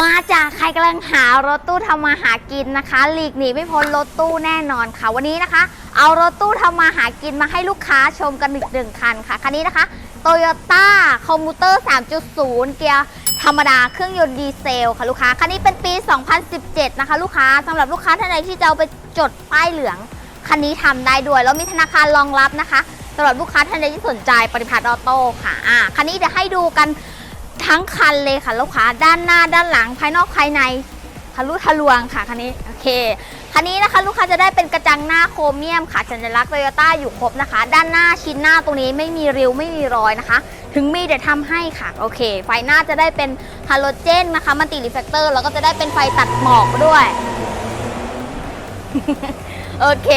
มาจากใครกำลังหารถตู้ทำมาหากินนะคะ หลีกหนีไม่พ้นรถตู้แน่นอนค่ะ วันนี้นะคะ เอารถตู้ทำมาหากินมาให้ลูกค้าชมกันหนึ่งหนึ่งคันค่ะ คันนี้นะคะ Toyota Commuter 3.0 เกียร์ธรรมดาเครื่องยนต์ดีเซลค่ะลูกค้า คันนี้เป็นปี 2017 นะคะ ลูกค้าสำหรับลูกค้าท่านใดที่จะเอาไปจดป้ายเหลือง คันนี้ทำได้ด้วย แล้วมีธนาคารรองรับนะคะสำหรับลูกค้าท่านใดที่สนใจปฏิพัฒน์ออโต้ค่ะอ่าคันนี้เดี๋ยวให้ดูกัน ทั้งคันเลยค่ะลูกค้าด้านหน้าด้านหลังภายนอกภายในทะลุทะลวงค่ะคันนี้โอเคคันนี้นะคะลูกค้าจะได้เป็นกระจังหน้าโครเมียมค่ะสัญลักษณ์โตโยต้าอยู่ครบนะคะ ด้านหน้าชิ้นหน้าตรงนี้ไม่มีริ้วไม่มีรอยนะคะ ถึงมีเดี๋ยวทำให้ค่ะโอเค ไฟหน้าจะได้เป็นฮาโลเจนนะคะมันติรีเฟกเตอร์แล้วก็จะได้เป็นไฟตัดหมอกด้วยโอเค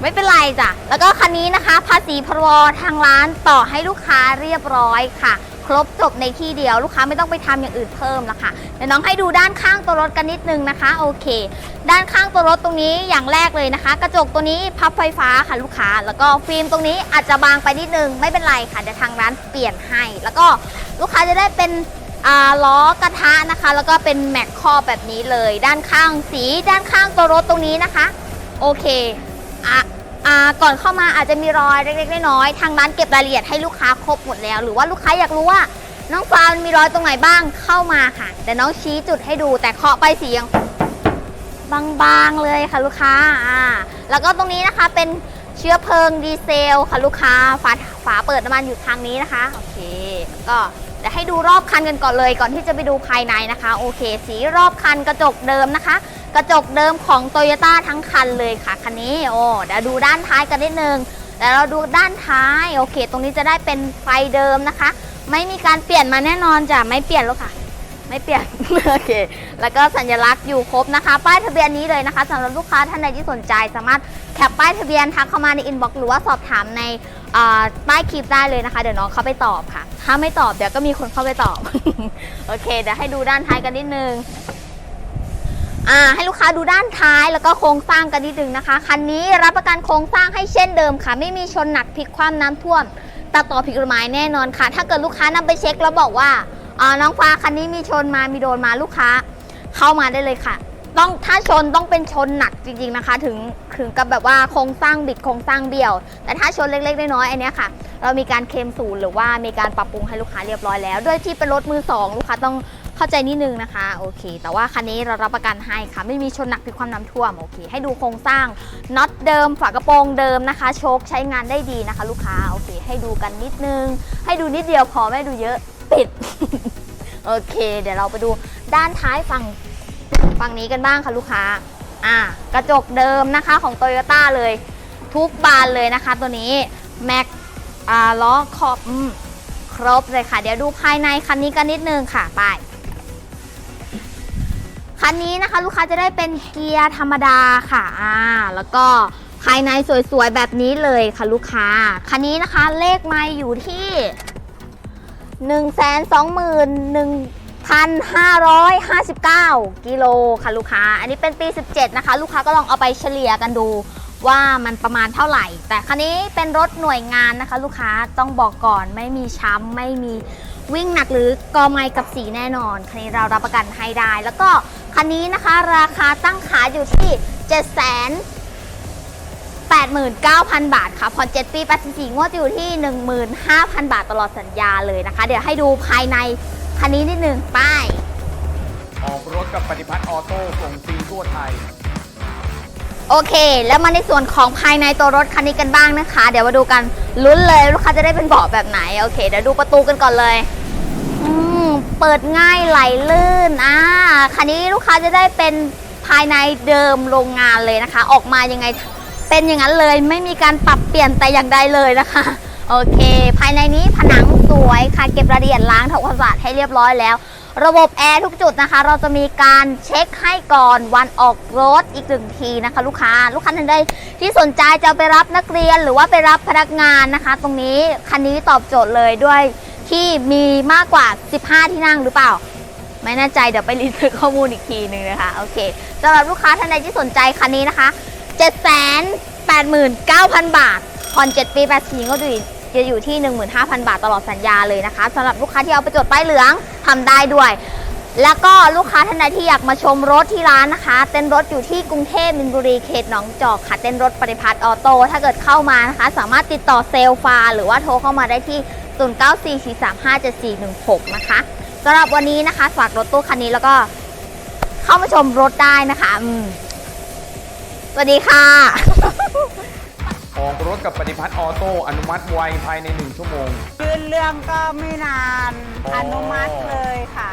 ไม่เป็นไรจ้ะ แล้วก็คันนี้นะคะ ภาษีพรบทางร้านต่อให้ลูกค้าเรียบร้อยค่ะ ครบจบในที่เดียวลูกค้าไม่ต้องไปทำอย่างอื่นเพิ่มแล้วค่ะเดี๋ยวน้องให้ดูด้านข้างตัวรถกันนิดนึงนะคะ โอเค ด้านข้างตัวรถตรงนี้อย่างแรกเลยนะคะ กระจกตัวนี้พับไฟฟ้าค่ะลูกค้า แล้วก็ฟิล์มตรงนี้อาจจะบางไปนิดนึงไม่เป็นไรค่ะเดี๋ยวทางร้านเปลี่ยนให้ แล้วก็ลูกค้าจะได้เป็นล้อกระทะนะคะ แล้วก็เป็นแม็กคอแบบนี้เลย ด้านข้างสีด้านข้างตัวรถตรงนี้นะคะ โอเคอะ ก่อนเข้ามาอาจจะมีรอยเล็กๆน้อยๆทางร้านเก็บรายละเอียดให้ลูกค้าครบหมดแล้ว หรือว่าลูกค้าอยากรู้ว่าน้องฟาร์มมีรอยตรงไหนบ้างเข้ามาค่ะเดี๋ยวน้องชี้จุดให้ดู แต่เคาะไปสียังบางๆเลยค่ะลูกค้าอ่าแล้วก็ตรงนี้นะคะเป็นเชื้อเพลิงดีเซลค่ะลูกค้าฝาฝาเปิดน้ำมันอยู่ทางนี้นะคะโอเคก็เดี๋ยวให้ดูรอบคันกันก่อนเลยก่อนที่จะไปดูภายในนะคะ โอเค สีรอบคันกระจกเดิมนะคะ กระจกเดิมของ t o y ยต้าทั้งคันเลยค่ะคันนี้โอ้เดี๋ยวดูด้านท้ายกันนิดนึงเดี๋ยวเราดูด้านท้ายโอเค ตรงนี้จะได้เป็นไฟเดิมนะคะ ไม่มีการเปลี่ยนมาแน่นอนจ้ะไม่เปลี่ยนแล้วค่ะ ไม่เปลี่ยนโอเค แล้วก็สัญลักษณ์อยู่ครบนะคะ ป้ายทะเบียนนี้เลยนะคะสำหรับลูกค้าท่านใดที่สนใจสามารถแคปป้ายทะเบียนทักเข้ามาในอินบ็อกซ์หรือว่าสอบถามในอ่าป้ายคลิปได้เลยนะคะ เดี๋ยวน้องเข้าไปตอบค่ะ ถ้าไม่ตอบเดี๋ยวก็มีคนเข้าไปตอบ โอเค เดี๋ยวให้ดูด้านท้ายกันนิดนึง อ่าให้ลูกค้าดูด้านท้ายแล้วก็โครงสร้างกันนิดนึงนะคะ คันนี้รับประกันโครงสร้างให้เช่นเดิมค่ะ ไม่มีชนหนักพลิกคว่ำน้ำท่วมตัดต่อผิดกฎหมายแน่นอนค่ะ ถ้าเกิดลูกค้านำไปเช็คแล้วบอกว่าอ่าน้องฟ้าคันนี้มีชนมามีโดนมาลูกค้าเข้ามาได้เลยค่ะต้องถ้าชนต้องเป็นชนหนักจริงๆนะคะ ถึงถึงกับแบบว่าโครงสร้างบิดโครงสร้างเบี้ยว แต่ถ้าชนเล็กๆน้อยๆอันนี้ค่ะ เรามีการเคลมศูนย์หรือว่ามีการปรับปรุงให้ลูกค้าเรียบร้อยแล้ว ด้วยที่เป็นรถมือสองลูกค้าต้อง เข้าใจนิดนึงนะคะโอเค แต่ว่าคันนี้เรารับประกันให้ค่ะ ไม่มีชนหนักพิดความน้ำท่วมโอเค ให้ดูโครงสร้างน็อตเดิมฝากระโปรงเดิมนะคะโชคใช้งานได้ดีนะคะ ลูกค้าโอเค ให้ดูกันนิดนึง ให้ดูนิดเดียวพอไม่ดูเยอะปิดโอเค เดี๋ยวเราไปดูด้านท้ายฝั่งฝั่งนี้กันบ้างค่ะลูกค้าอ่ากระจกเดิมนะคะของ t o y ยต้าเลย ทุกบานเลยนะคะ ตัวนี้แม็กอ่าล้อขอบครบเลยค่ะ เดี๋ยวดูภายในคันนี้กันนิดนึงค่ะ ไป คันนี้นะคะลูกค้าจะได้เป็นเกียร์ธรรมดาค่ะอ่าแล้วก็ภายในสวยๆแบบนี้เลยค่ะลูกค้า คันนี้นะคะเลขไม่อยู่ที่ 121,559 กิโลค่ะลูกค้า อันนี้เป็นปี 17 นะคะ ลูกค้าก็ลองเอาไปเฉลี่ยกันดูว่ามันประมาณเท่าไหร่ แต่คันนี้เป็นรถหน่วยงานนะคะ ลูกค้าต้องบอกก่อนไม่มีช้ำไม่มีวิ่งหนักหรือกอไม้กับสีแน่นอน คันนี้เรารับประกันให้ได้ แล้วก็ คันนี้นะคะราคาตั้งขายอยู่ที่7 0 0 0 89,000 บาทค่ะ ผ่อน 7 ปี 84 งวดอยู่ที่ 15,000 บาทตลอดสัญญาเลยนะคะ เดี๋ยวให้ดูภายในคันนี้นิดนึงป้าย ออกรถกับปฏิพัฒน์ออโต้ส่งฟรีทั่วไทย โอเค แล้วมาในส่วนของภายในตัวรถคันนี้กันบ้างนะคะ เดี๋ยวมาดูกันลุ้นเลยลูกค้าจะได้เป็นเบาะแบบไหน โอเค เดี๋ยวดูประตูกันก่อนเลยอืม เปิดง่ายไหลลื่นอ่าคันนี้ลูกค้าจะได้เป็นภายในเดิมโรงงานเลยนะคะ ออกมายังไงเป็นอย่างนั้นเลย ไม่มีการปรับเปลี่ยนแต่อย่างใดเลยนะคะ โอเค ภายในนี้ผนังสวยค่ะเก็บรายละเอียดล้างทำความสะอาดให้เรียบร้อยแล้ว ระบบแอร์ทุกจุดนะคะ เราจะมีการเช็คให้ก่อนวันออกรถอีกหนึ่งทีนะคะ ลูกค้าลูกค้าท่านใดที่สนใจจะไปรับนักเรียนหรือว่าไปรับพนักงานนะคะ ตรงนี้คันนี้ตอบโจทย์เลยด้วย ที่มีมากกว่า 15 ที่นั่งหรือเปล่า ไม่แน่ใจเดี๋ยวไปรีเสิร์ชข้อมูลอีกทีหนึ่งนะคะ โอเคสำหรับลูกค้าท่านใดที่สนใจคันนี้นะคะ 789,000 บาท ผ่อน 7 ปี84ก็จะอยู่จะอยู่ที่ 15,000 บาทตลอดสัญญาเลยนะคะสำหรับลูกค้าที่เอาไปจดป้ายเหลืองทำได้ด้วย แล้วก็ลูกค้าท่านใดที่อยากมาชมรถที่ร้านนะคะ เต้นรถอยู่ที่กรุงเทพมินบุรีเขตหนองจอกค่ะ เต้นรถปฏิพัฒน์ออโต้ถ้าเกิดเข้ามานะคะ สามารถติดต่อเซลล์ฟาหรือว่าโทรเข้ามาได้ที่ 0944357416 นะคะสำหรับวันนี้นะคะ ฝากรถตู้คันนี้แล้วก็เข้ามาชมรถได้นะคะอืมสวัสดีค่ะออกรถกับปฏิพัฒน์ออโต้อนุมัติไวภายใน 1 ชั่วโมง ยื่นเรื่องก็ไม่นานอ๋อออนุมัติเลยค่ะ